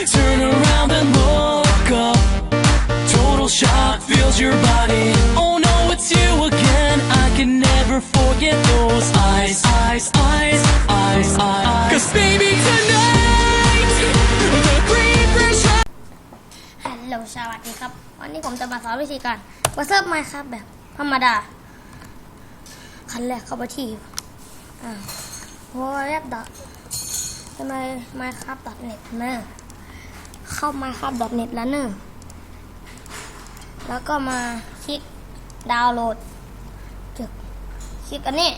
Turn around and look up. Total shock fills your body. Oh no, it's you again. I can never forget those eyes, eyes, eyes, eyes, eyes. Cause baby tonight, the green fresh ฮัลโหลสวัสดีครับ วันนี้ผมจะมาสอนวิธีการกดเซิร์ฟไมค์ครับแบบธรรมดา ขั้นแรกเข้าไปที่อ่า www. ทำไม minecraft.net เนอะ เข้า minecraft.net แล้วเนอแล้วก็มาคลิกดาวน์โหลดจกคลิกอันนี้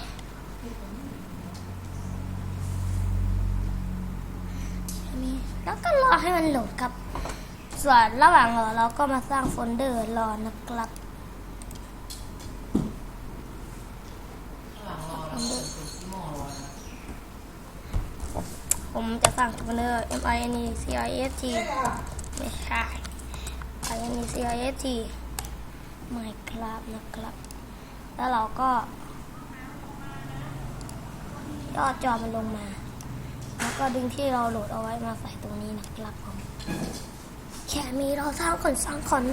อันนี้แล้วก็รอให้มันโหลดครับ ส่วนระหว่างรอเราก็มาสร้างโฟลเดอร์รอนะครับ ผมจะสร้างโฟลเดอร์ m i n e c i s t ไม่ใช่ i n e c i s t ไม่ครับนะครับ แล้วเราก็ย่อจอมันลงมา แล้วก็ดึงที่เราโหลดเอาไว้มาใส่ตรงนี้นะครับผมแค่มีเราสร้างคนสร้างคน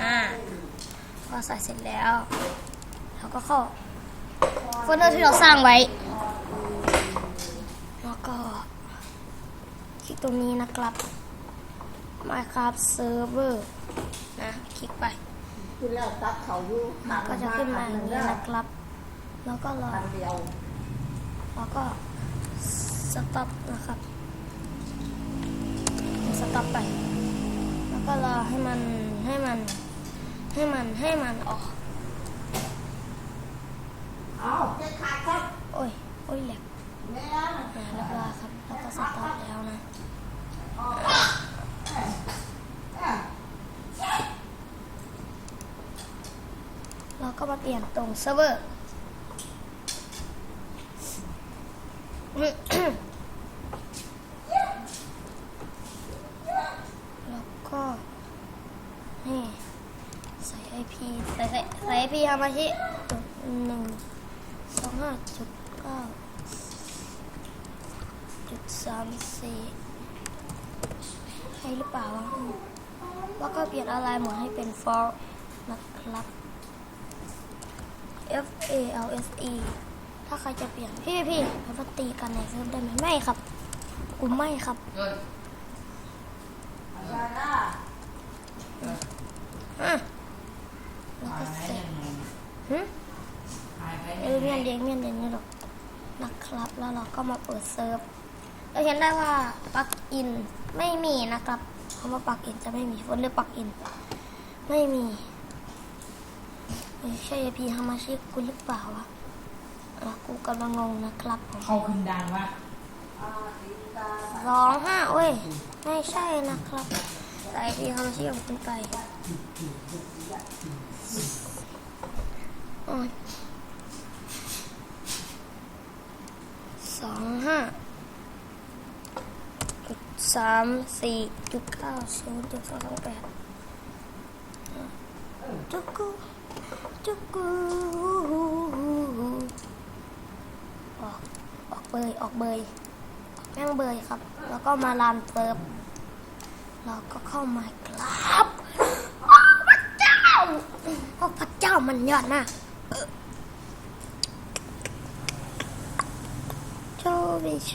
อ่าพอใส่เสร็จแล้ว เราก็เข้าโฟลเดอร์ที่เราสร้างไว้ก็คลิก ตรงนี้นะครับ Minecraft Server นะคลิกไปที่แล้วตัดเขาอยู่มันก็จะขึ้นมาอย่างนี้นะครับ แล้วก็รออันเดียวแล้วก็สต็อปนะครับสต็อปไป แล้วก็รอให้มันให้มัน ให้มันให้มันออกเอาเจ๊ขาดครับ โอ้ย โอ้ยแหลก แม่ อ่าเรียบร้อยครับ แล้วก็สต็อปแล้วนะ เปลี่ยนตรงเซิร์ฟเวอร์แล้วก็นี่ใส่ IP ใส่ใส่ใส่ IP ฮามาชิจุดหนึ่งสองห้าจุดเก้าจุดสามสี่ใช่หรือเปล่าวะอืมแล้วก็เปลี่ยนอะไรหมดให้เป็น for นะครับ F A L S E ถ้าใครจะเปลี่ยนพี่พี่เราจะตีกันในเซิร์ฟได้ไหมไม่ครับ กูไม่ครับอะแล้วก็เสร็จหึเออเมียนเดียงเมียนเดียงนี่หรอกนะครับ แล้วเราก็มาเปิดเซิร์ฟเราเห็นได้ว่าปลั๊กอินไม่มีนะครับคำว่าปลั๊กอินจะไม่มีโฟลเดอร์ปลั๊กอิน ไม่มี ไม่ใช่พีฮามาชิกูหรือเปล่าวะอะกูกำลังงงนะครับผมเข้าขึ้นดังว่าสองห้าเว้ย ไม่ใช่นะครับใส่พีฮามาชิของคุณไปโอ้ยสองห้าจุดสามสี่จุดเก้าศูนย์จุดสองสองแปดจุกกู จุกูออกออกเบยออกเบยแม่งเบยครับ แล้วก็มาลานเซิร์ฟเราก็เข้ามาครับโอ้พระเจ้าโอ้พระเจ้ามันยอดมากโชวิช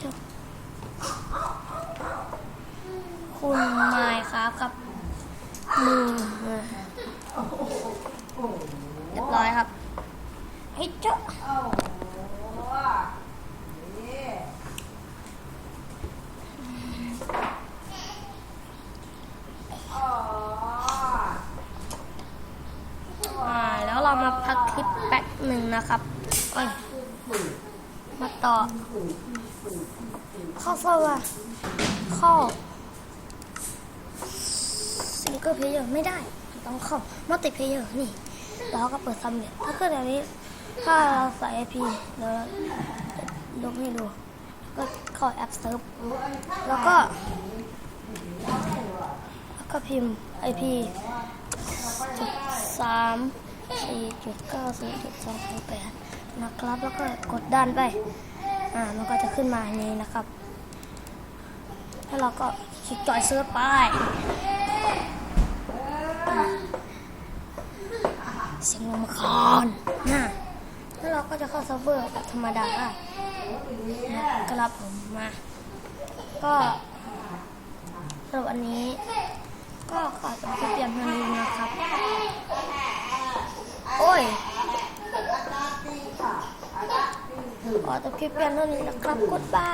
คุณไมค์ครับครับมือ รียบร้อยครับให้เจ้าอ่าแล้วเรามาพักคลิปแป๊บหนึ่งนะครับโอ้ยมาต่อ ข้าเซอร์ว่าข้าซิงเกิลเพลเยอร์ไม่ได้ ต้องเข้ามัลติเพลเยอร์นี่ แล้วก็เปิดซัมเร็จถ้าเกิดแบบนี้ ถ้าเราใส่ IP เดี๋ยวเราจะลงให้ดู ก็เข้าแอปเซิร์ฟแล้วก็พิมพ์ IP จุดสามสี่จุดเก้าศูนย์จุดสองแปดนะครับ แล้วก็กดดันไป อ่า มันก็จะขึ้นมาอย่างนี้นะครับ แล้วเราก็คลิกจอยเซิร์ฟไป เสียงลำคาญนะแล้วเราก็จะเข้าเซิร์ฟเวอร์แบบธรรมดานะครับผมมา ก็สำหรับวันนี้ ก็ขอจบคลิปเพียงเท่านี้นะครับ โอ้ยขอจบคลิปเพียงเท่านี้นะครับกดบ้าย